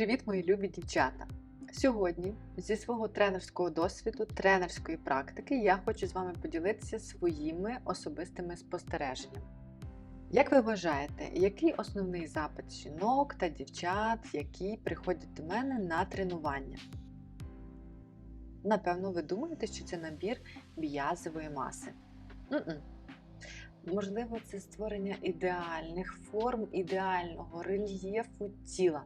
Привіт, мої любі дівчата! Сьогодні зі свого тренерського досвіду, тренерської практики, я хочу з вами поділитися своїми особистими спостереженнями. Як ви вважаєте, який основний запит жінок та дівчат, які приходять до мене на тренування? Напевно, ви думаєте, що це набір м'язової маси. М-м. Можливо, це створення ідеальних форм, ідеального рельєфу тіла.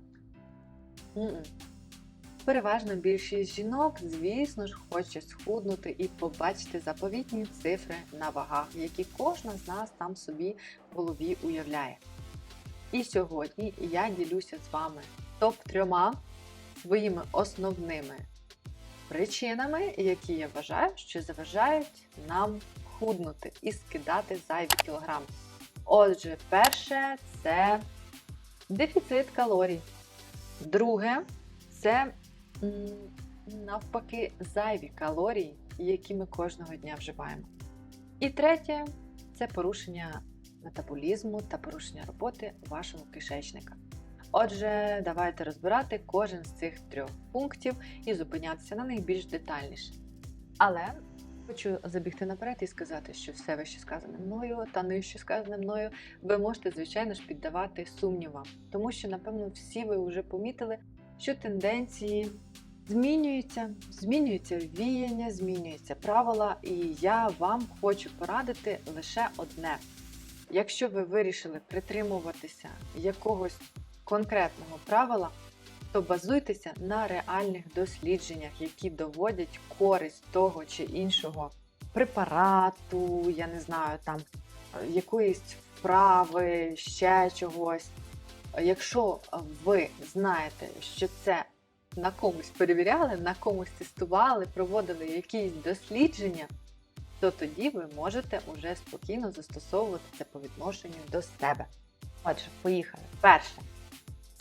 Переважна більшість жінок, звісно ж, хоче схуднути і побачити заповітні цифри на вагах, які кожна з нас там собі в голові уявляє. І сьогодні я ділюся з вами топ-трьома своїми основними причинами, які я вважаю, що заважають нам худнути і скидати зайві кілограми. Отже, перше це дефіцит калорій. Друге це навпаки зайві калорії, які ми кожного дня вживаємо. І третє це порушення метаболізму та порушення роботи вашого кишечника. Отже, давайте розбирати кожен з цих трьох пунктів і зупинятися на них більш детальніше. Але хочу забігти наперед і сказати, що все вище сказане мною та нижче сказане мною ви можете, звичайно ж, піддавати сумнівам, тому що, напевно, всі ви вже помітили, що тенденції змінюються, змінюються віяння, змінюються правила, і я вам хочу порадити лише одне. Якщо ви вирішили притримуватися якогось конкретного правила, то базуйтеся на реальних дослідженнях, які доводять користь того чи іншого препарату, я не знаю, там якоїсь вправи, ще чогось. Якщо ви знаєте, що це на комусь перевіряли, на комусь тестували, проводили якісь дослідження, то тоді ви можете уже спокійно застосовувати це по відношенню до себе. Отже, поїхали. Перше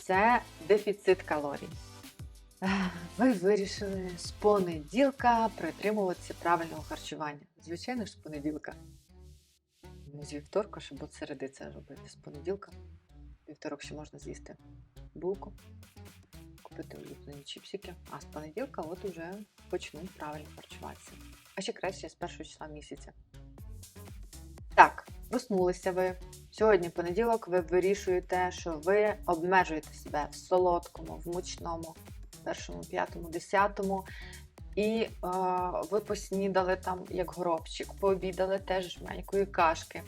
це дефіцит калорій. Ви вирішили з понеділка притримуватися правильного харчування. Звичайно ж, з понеділка. Не з вівторка, щоб от середи це робити. З понеділка. Вівторок ще можна з'їсти булку, купити улюблені чіпсики, а з понеділка от уже почну правильно харчуватися. А ще краще з першого числа місяця. Так, проснулися ви. Сьогодні понеділок ви вирішуєте, що ви обмежуєте себе в солодкому, в мучному, першому, п'ятому, десятому. І е, ви поснідали там як горобчик, пообідали теж жменькою кашки.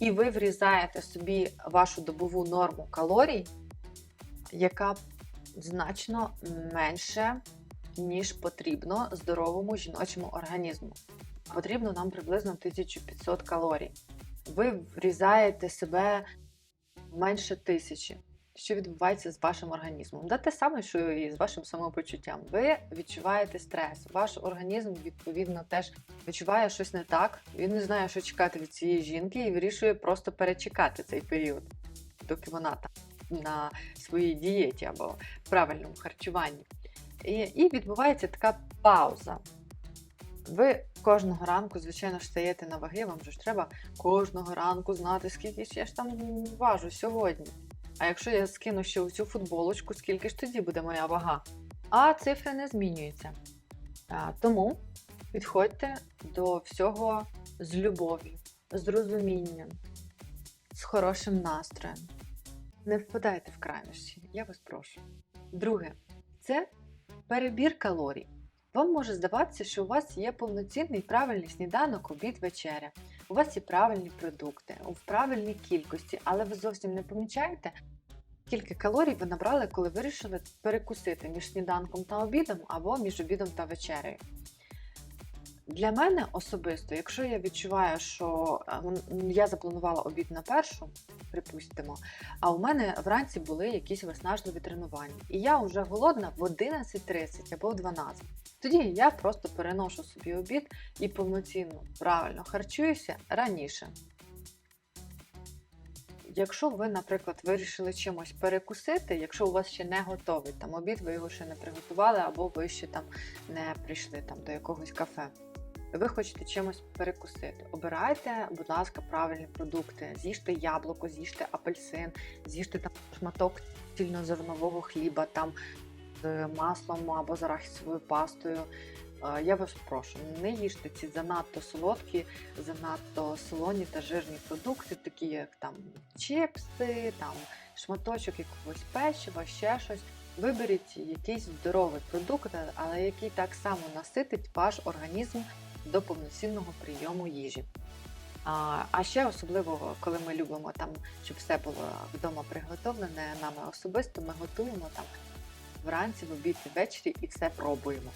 І ви врізаєте собі вашу добову норму калорій, яка значно менше, ніж потрібно здоровому жіночому організму. Потрібно нам приблизно 1500 калорій. Ви врізаєте себе менше тисячі. Що відбувається з вашим організмом? Да те саме, що і з вашим самопочуттям. Ви відчуваєте стрес. Ваш організм, відповідно, теж відчуває щось не так. Він не знає, що чекати від цієї жінки, і вирішує просто перечекати цей період, доки вона там на своїй дієті або правильному харчуванні. І, і відбувається така пауза. Ви кожного ранку, звичайно стаєте на ваги, вам же ж треба кожного ранку знати, скільки ж я ж там важу сьогодні. А якщо я скину ще у цю футболочку, скільки ж тоді буде моя вага? А цифри не змінюються. А, тому підходьте до всього з любов'ю, з розумінням, з хорошим настроєм. Не впадайте в крайнощі, я вас прошу. Друге, це перебір калорій. Вам може здаватися, що у вас є повноцінний правильний сніданок, обід, вечеря. У вас є правильні продукти в правильній кількості, але ви зовсім не помічаєте, скільки калорій ви набрали, коли вирішили перекусити між сніданком та обідом або між обідом та вечерею. Для мене особисто, якщо я відчуваю, що е, я запланувала обід на першу, припустимо, а у мене вранці були якісь виснажливі тренування, і я вже голодна в 11.30 або в 12. Тоді я просто переношу собі обід і повноцінно правильно харчуюся раніше. Якщо ви, наприклад, вирішили чимось перекусити, якщо у вас ще не готовий там обід, ви його ще не приготували, або ви ще там не прийшли там до якогось кафе. Ви хочете чимось перекусити. Обирайте, будь ласка, правильні продукти. З'їжте яблуко, з'їжте апельсин, з'їжте там шматок цільнозернового хліба там з маслом або з арахісовою пастою. Е, Я вас прошу, не їжте ці занадто солодкі, занадто солоні та жирні продукти, такі як там чипси, там шматочок якогось печива, ще щось. Виберіть якийсь здоровий продукт, але який так само наситить ваш організм до повноцінного прийому їжі. А, ще особливо, коли ми любимо там, щоб все було вдома приготовлене нами особисто, ми готуємо там вранці, в обід і ввечері і все пробуємо.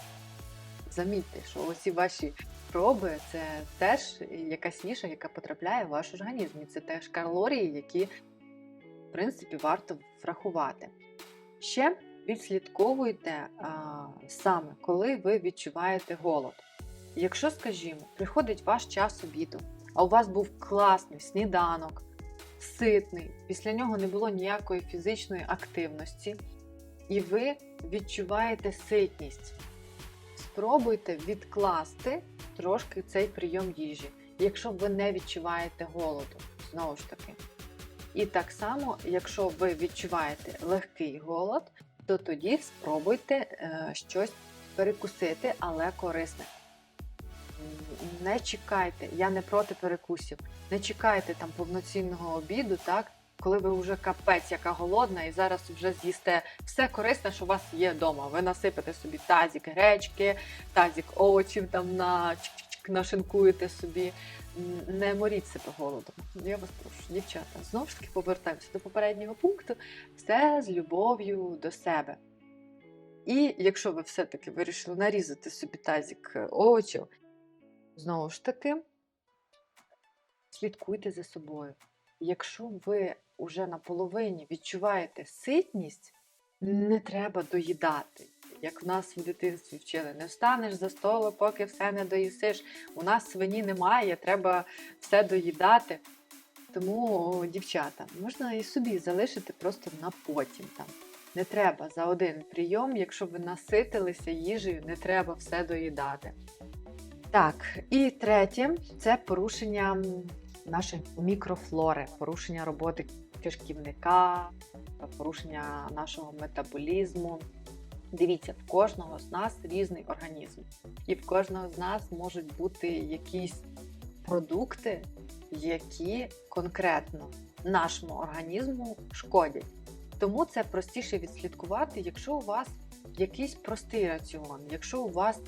Замітьте, що оці ваші проби це теж якась їжа, яка потрапляє в ваш організм. І це теж калорії, які, в принципі, варто врахувати. Ще відслідковуйте а, саме, коли ви відчуваєте голод. Якщо, скажімо, приходить ваш час обіду, а у вас був класний сніданок, ситний, після нього не було ніякої фізичної активності, і ви відчуваєте ситність, спробуйте відкласти трошки цей прийом їжі, якщо ви не відчуваєте голоду, знову ж таки. І так само, якщо ви відчуваєте легкий голод, то тоді спробуйте е, щось перекусити, але корисне. Не чекайте, я не проти перекусів. Не чекайте там повноцінного обіду, так? Коли ви вже капець, яка голодна, і зараз вже з'їсте все корисне, що у вас є вдома. Ви насипете собі тазік гречки, тазік овочів там на чик-чик-чик нашинкуєте собі. Не моріть себе голодом. Я вас прошу, дівчата. Знову ж таки повертаємося до попереднього пункту. Все з любов'ю до себе. І якщо ви все-таки вирішили нарізати собі тазік е, овочів, знову ж таки, слідкуйте за собою. Якщо ви вже наполовині відчуваєте ситність, не треба доїдати. Як в нас в дитинстві вчили, не встанеш за столу, поки все не доїсиш. У нас свині немає, треба все доїдати. Тому, дівчата, можна і собі залишити просто на потім. Там. Не треба за один прийом, якщо ви наситилися їжею, не треба все доїдати. Так, і третє це порушення нашої мікрофлори, порушення роботи кишківника, порушення нашого метаболізму. Дивіться, в кожного з нас різний організм, і в кожного з нас можуть бути якісь продукти, які конкретно нашому організму шкодять. Тому це простіше відслідкувати, якщо у вас якийсь простий раціон, якщо у вас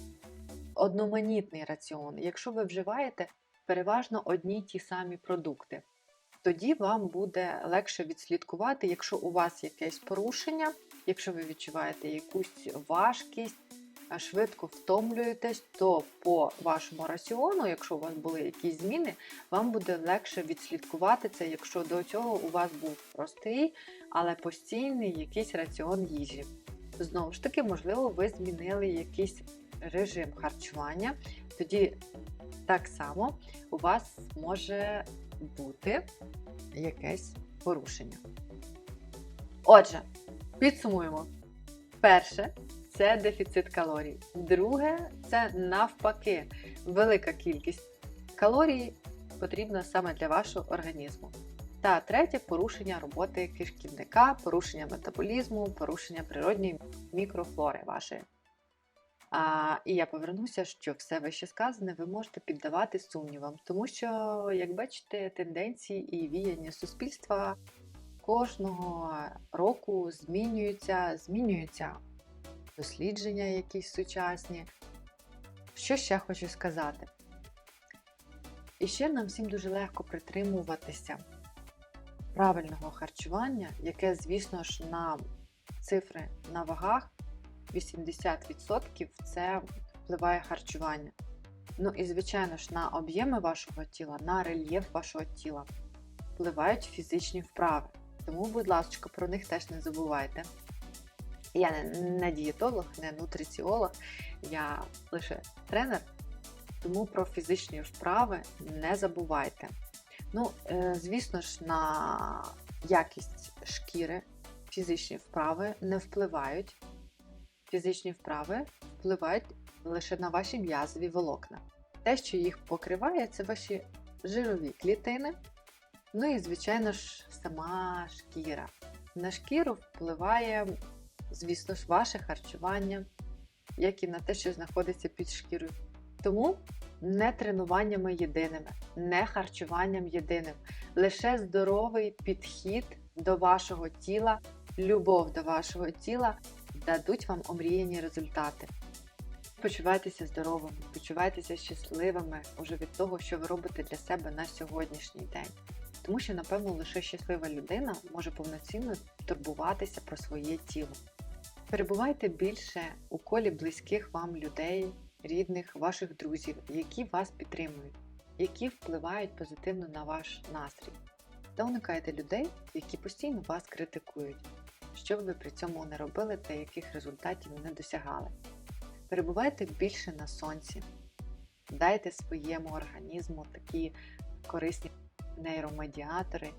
одноманітний раціон, якщо ви вживаєте переважно одні й ті самі продукти, тоді вам буде легше відслідкувати, якщо у вас якесь порушення, якщо ви відчуваєте якусь важкість, швидко втомлюєтесь, то по вашому раціону, якщо у вас були якісь зміни, вам буде легше відслідкувати це, якщо до цього у вас був простий, але постійний якийсь раціон їжі. Знову ж таки, можливо, ви змінили якийсь режим харчування, тоді так само у вас може бути якесь порушення. Отже, підсумуємо. Перше це дефіцит калорій. Друге це навпаки велика кількість калорій потрібна саме для вашого організму. Та третє порушення роботи кишківника, порушення метаболізму, порушення природньої мікрофлори вашої. А, і я повернуся, що все вище сказане ви можете піддавати сумнівам, тому що, як бачите, тенденції і віяння суспільства кожного року змінюються, змінюються дослідження якісь сучасні. Що ще хочу сказати? І ще нам всім дуже легко притримуватися правильного харчування, яке, звісно ж, на цифри на вагах 80% це впливає харчування. Ну і, звичайно ж, на об'єми вашого тіла, на рельєф вашого тіла впливають фізичні вправи. Тому, будь ласка, про них теж не забувайте. Я не, дієтолог, не нутриціолог, я лише тренер, тому про фізичні вправи не забувайте. Ну, е, звісно ж, на якість шкіри фізичні вправи не впливають. Фізичні вправи впливають лише на ваші м'язові волокна. Те, що їх покриває, це ваші жирові клітини. Ну і, звичайно ж, сама шкіра. На шкіру впливає, звісно ж, ваше харчування, як і на те, що знаходиться під шкірою. Тому не тренуваннями єдиними, не харчуванням єдиним, лише здоровий підхід до вашого тіла, любов до вашого тіла дадуть вам омріяні результати. Почувайтеся здоровими, почувайтеся щасливими уже від того, що ви робите для себе на сьогоднішній день. Тому що, напевно, лише щаслива людина може повноцінно турбуватися про своє тіло. Перебувайте більше у колі близьких вам людей, рідних, ваших друзів, які вас підтримують, які впливають позитивно на ваш настрій. Та уникайте людей, які постійно вас критикують, що б ви при цьому не робили та яких результатів не досягали. Перебувайте більше на сонці, дайте своєму організму такі корисні нейромедіатори,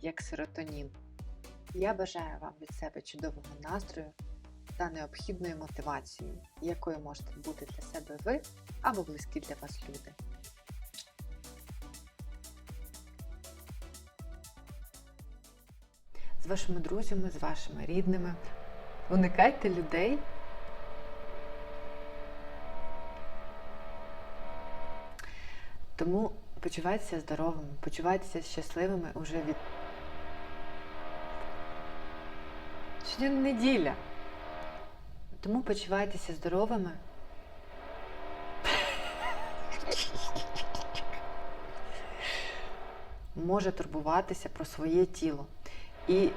як серотонін. Я бажаю вам від себе чудового настрою та необхідної мотивації, якою можете бути для себе ви або близькі для вас люди. З вашими друзями, з вашими рідними. Уникайте людей. Тому почувайтеся здоровими, почувайтеся щасливими уже від. Сьогодні неділя. Тому почувайтеся здоровими. Може турбуватися про своє тіло. І